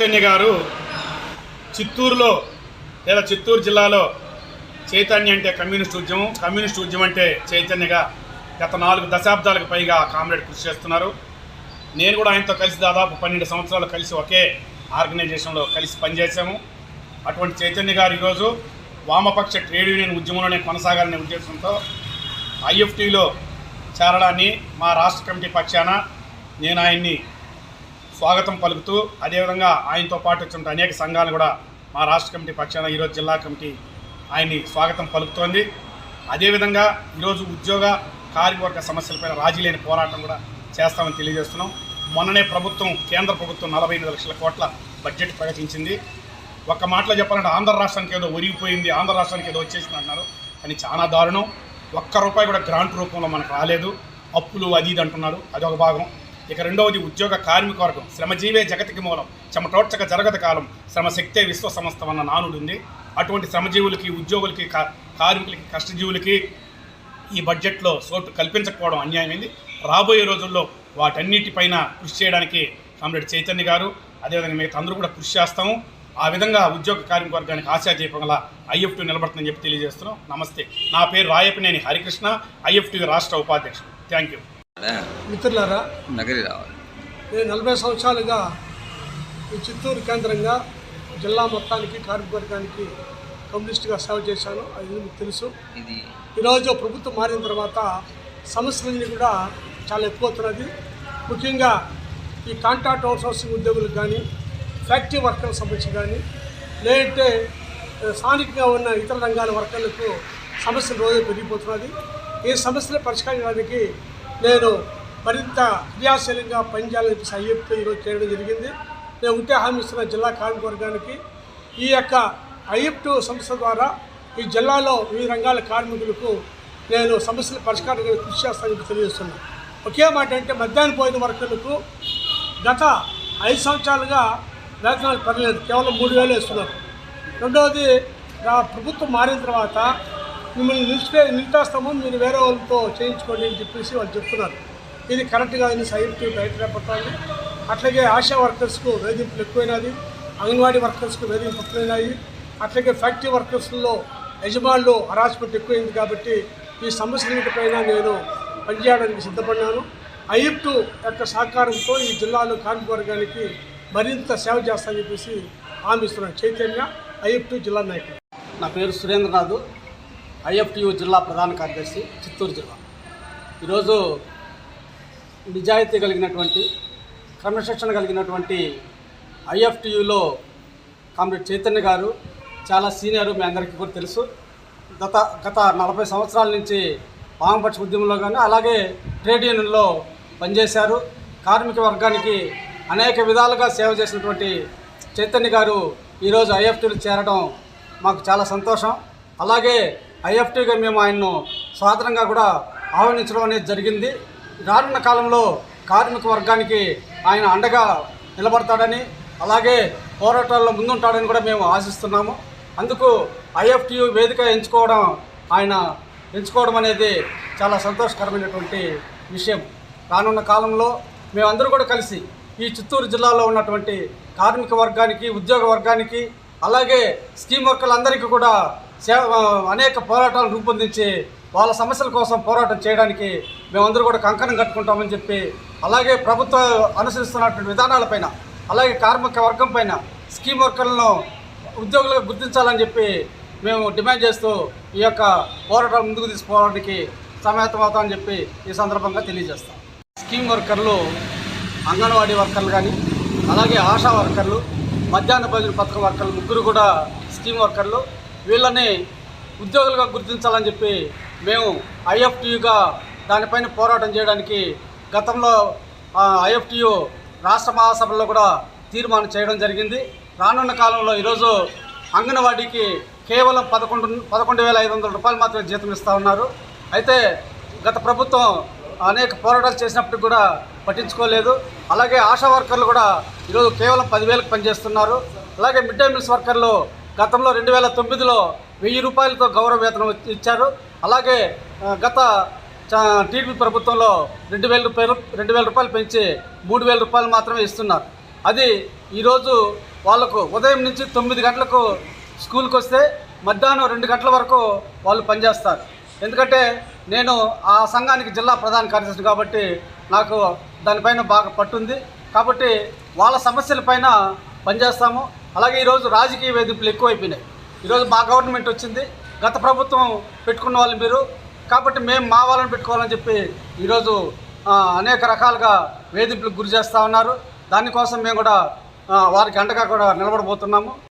చైతన్య గారు చిత్తూరులో లేదా చిత్తూరు జిల్లాలో చైతన్య అంటే కమ్యూనిస్ట్ ఉద్యమం. కమ్యూనిస్ట్ ఉద్యమం అంటే చైతన్యగా గత నాలుగు దశాబ్దాలకు పైగా కామ్రేడ్ కృషి చేస్తున్నారు. నేను కూడా ఆయనతో కలిసి దాదాపు పన్నెండు సంవత్సరాలు కలిసి ఒకే ఆర్గనైజేషన్లో కలిసి పనిచేశాము. అటువంటి చైతన్య గారు ఈరోజు వామపక్ష ట్రేడ్ యూనియన్ ఉద్యమంలోనే కొనసాగాలనే ఉద్దేశంతో ఐఎఫ్టీలో చేరడాన్ని మా రాష్ట్ర కమిటీ పక్షాన నేను ఆయన్ని స్వాగతం పలుకుతూ అదేవిధంగా ఆయనతో పాటు వచ్చిన అనేక సంఘాలు కూడా మా రాష్ట్ర కమిటీ పక్షాన ఈరోజు జిల్లా కమిటీ ఆయన్ని స్వాగతం పలుకుతోంది. అదేవిధంగా ఈరోజు ఉద్యోగ కార్మికవర్గ సమస్యలపైన రాజీ లేని పోరాటం కూడా చేస్తామని తెలియజేస్తున్నాం. మొన్ననే ప్రభుత్వం కేంద్ర ప్రభుత్వం నలభై ఎనిమిది లక్షల కోట్ల బడ్జెట్ ప్రకటించింది. ఒక్క మాటలో చెప్పాలంటే ఆంధ్ర రాష్ట్రానికి ఏదో ఒరిగిపోయింది ఆంధ్ర రాష్ట్రానికి ఏదో వచ్చేసింది అంటున్నారు. కానీ చాలా దారుణం. ఒక్క రూపాయి కూడా గ్రాంట్ రూపంలో మనకు రాలేదు. అప్పులు అది ఇది అంటున్నారు. అదొక భాగం. ఇక రెండవది ఉద్యోగ కార్మిక వర్గం. శ్రమజీవే జగతికి మూలం. చెమటోడ్చక జరగత కాలం. శ్రమశక్తే విశ్వ సంస్థ అన్న నానుడు ఉంది అటువంటి శ్రమజీవులకి ఉద్యోగులకి కార్మికులకి కష్టజీవులకి ఈ బడ్జెట్లో చోటు కల్పించకపోవడం అన్యాయమైంది. రాబోయే రోజుల్లో వాటన్నిటిపైన కృషి చేయడానికి కామ్రేడ్ చైతన్య గారు అదేవిధంగా మిగతా అందరూ కూడా కృషి చేస్తాము. ఆ విధంగా ఉద్యోగ కార్మిక వర్గానికి ఆశాదీపం గల ఐఎఫ్టీ నిలబడుతుందని చెప్పి తెలియజేస్తున్నాం. నమస్తే. నా పేరు రాయపనేని హరికృష్ణ ఐఎఫ్టీ రాష్ట్ర ఉపాధ్యక్షుడు. Thank you. మిత్రులారా నగరి రావాలి. నేను నలభై సంవత్సరాలుగా ఈ చిత్తూరు కేంద్రంగా జిల్లా మొత్తానికి కార్మిక వర్గానికి కమ్యూనిస్ట్గా సేవ చేశాను. అది మీకు తెలుసు? ఇది ఈరోజు ప్రభుత్వం మారిన తర్వాత సమస్యలన్నీ కూడా చాలా ఎక్కువ అవుతున్నది ముఖ్యంగా ఈ కాంట్రాక్ట్ అవుట్సోర్సింగ్ ఉద్యోగులకు కానీ ఫ్యాక్టరీ వర్కర్ల సమస్య కానీ లేదంటే స్థానికంగా ఉన్న ఇతర రంగాల వర్కర్లకు సమస్యలు రోజు పెరిగిపోతున్నది. ఈ సమస్యలు పరిష్కరించడానికి నేను మరింత క్రియాశీలంగా పనిచేయాలని చెప్పేసి ఐఎఫ్తో ఈరోజు చేయడం జరిగింది. నేను ఉంటే హామీ ఇస్తున్న జిల్లా కార్మికవర్గానికి ఈ యొక్క ఐఎఫ్టు సంస్థ ద్వారా ఈ జిల్లాలో వివిధ రంగాల కార్మికులకు నేను సమస్యల పరిష్కారానికి కృషి చేస్తానని తెలియజేస్తున్నాను ఒకే మాట అంటే మధ్యాహ్నం పోయిన వర్కర్లకు గత ఐదు సంవత్సరాలుగా వేతనాలు పడలేదు కేవలం మూడు వేలు వేస్తున్నారు. రెండవది ప్రభుత్వం మారిన తర్వాత మిమ్మల్ని నిలిచిపే నిలిపేస్తాము మీరు వేరే వాళ్ళతో చేయించుకోండి అని చెప్పేసి వాళ్ళు చెప్తున్నారు. ఇది కరెక్ట్గా అని సైన్కి బయట రేపడుతుంది అట్లాగే ఆశా వర్కర్స్కు వేధింపులు ఎక్కువైనది అంగన్వాడీ వర్కర్స్కు వేధింపులు ఎక్కువైనాయి అట్లాగే ఫ్యాక్టరీ వర్కర్స్లో యజమానులు హరాస్మెంట్ ఎక్కువైంది కాబట్టి ఈ సమస్యలపైన నేను పనిచేయడానికి సిద్ధపడినాను ఐఎఫ్టు యొక్క సహకారంతో ఈ జిల్లాలో కార్మిక వర్గానికి మరింత సేవ చేస్తానని చెప్పేసి హామీ ఇస్తున్నాను. చైతన్య ఐఎఫ్టు జిల్లా నాయకుడు. నా పేరు సురేంద్రనాథ్. ఐఎఫ్టియు జిల్లా ప్రధాన కార్యదర్శి చిత్తూరు జిల్లా. ఈరోజు నిజాయితీ కలిగినటువంటి క్రమశిక్షణ కలిగినటువంటి ఐఎఫ్టియులో కామ్రేడ్ చైతన్య గారు చాలా సీనియర్ మీ అందరికీ కూడా తెలుసు. గత గత నలభై సంవత్సరాల నుంచి వామపక్ష ఉద్యమంలో కానీ అలాగే ట్రేడ్ యూనియన్లో పనిచేశారు. కార్మిక వర్గానికి అనేక విధాలుగా సేవ చేసినటువంటి చైతన్య గారు ఈరోజు ఐఎఫ్టీలు చేరడం మాకు చాలా సంతోషం. అలాగే ఐఎఫ్టీగా మేము ఆయన్ను స్వాతంత్రంగా కూడా ఆహ్వానించడం అనేది జరిగింది. రానున్న కాలంలో కార్మిక వర్గానికి ఆయన అండగా నిలబడతాడని అలాగే పోరాటాల్లో ముందుంటాడని కూడా మేము ఆశిస్తున్నాము. అందుకు ఐఎఫ్టియు వేదిక ఎంచుకోవడం ఆయన ఎంచుకోవడం అనేది చాలా సంతోషకరమైనటువంటి విషయం. రానున్న కాలంలో మేమందరూ కూడా కలిసి ఈ చిత్తూరు జిల్లాలో ఉన్నటువంటి కార్మిక వర్గానికి ఉద్యోగ వర్గానికి అలాగే స్కీమ్ వర్కర్లందరికీ కూడా అనేక పోరాటాలు రూపొందించి వాళ్ళ సమస్యల కోసం పోరాటం చేయడానికి మేమందరూ కూడా కంకణం కట్టుకుంటామని చెప్పి అలాగే ప్రభుత్వం అనుసరిస్తున్నటువంటి విధానాలపైన అలాగే కార్మిక వర్గం పైన స్కీమ్ వర్కర్లను ఉద్యోగులకు గుర్తించాలని చెప్పి మేము డిమాండ్ చేస్తూ ఈ యొక్క పోరాటాలు ముందుకు తీసుకోవడానికి సమాయత్తమవుతామని చెప్పి ఈ సందర్భంగా తెలియజేస్తాం. స్కీమ్ వర్కర్లు అంగన్వాడీ వర్కర్లు కానీ అలాగే ఆశా వర్కర్లు మధ్యాహ్న భోజన పథకం వర్కర్లు ముగ్గురు కూడా స్కీమ్ వర్కర్లు. వీళ్ళని ఉద్యోగులుగా గుర్తించాలని చెప్పి మేము ఐఎఫ్టీయుగా దానిపైన పోరాటం చేయడానికి గతంలో ఐఎఫ్టీయు రాష్ట్ర మహాసభలో కూడా తీర్మానం చేయడం జరిగింది. రానున్న కాలంలో ఈరోజు అంగన్వాడీకి కేవలం పదకొండు పదకొండు వేల ఐదు వందల రూపాయలు మాత్రమే జీతం ఇస్తూ ఉన్నారు. అయితే గత ప్రభుత్వం అనేక పోరాటాలు చేసినప్పటికి కూడా పట్టించుకోలేదు. అలాగే ఆశా వర్కర్లు కూడా ఈరోజు కేవలం పదివేలకు పనిచేస్తున్నారు. అలాగే మిడ్ డే మీల్స్ వర్కర్లు గతంలో రెండు వేల తొమ్మిదిలో వెయ్యి రూపాయలతో గౌరవ వేతనం ఇచ్చారు. అలాగే గత టీడీపీ ప్రభుత్వంలో రెండు వేల రూపాయలు రెండు వేల రూపాయలు పెంచి మూడు వేల రూపాయలు మాత్రమే ఇస్తున్నారు. అది ఈరోజు వాళ్ళకు ఉదయం నుంచి తొమ్మిది గంటలకు స్కూల్కి వస్తే మధ్యాహ్నం రెండు గంటల వరకు వాళ్ళు పనిచేస్తారు. ఎందుకంటే నేను ఆ సంఘానికి జిల్లా ప్రధాన కార్యదర్శి కాబట్టి నాకు దానిపైన బాగా పట్టుంది. కాబట్టి వాళ్ళ సమస్యలపైన పనిచేస్తాము. అలాగే ఈరోజు రాజకీయ వేధింపులు ఎక్కువైపోయినాయి. ఈరోజు మా గవర్నమెంట్ వచ్చింది. గత ప్రభుత్వం పెట్టుకున్న వాళ్ళు మీరు. కాబట్టి మేము మా వాళ్ళని పెట్టుకోవాలని చెప్పి ఈరోజు అనేక రకాలుగా వేధింపులకు గురి చేస్తూ ఉన్నారు. దానికోసం మేము కూడా వారికి అండగా కూడా నిలబడబోతున్నాము.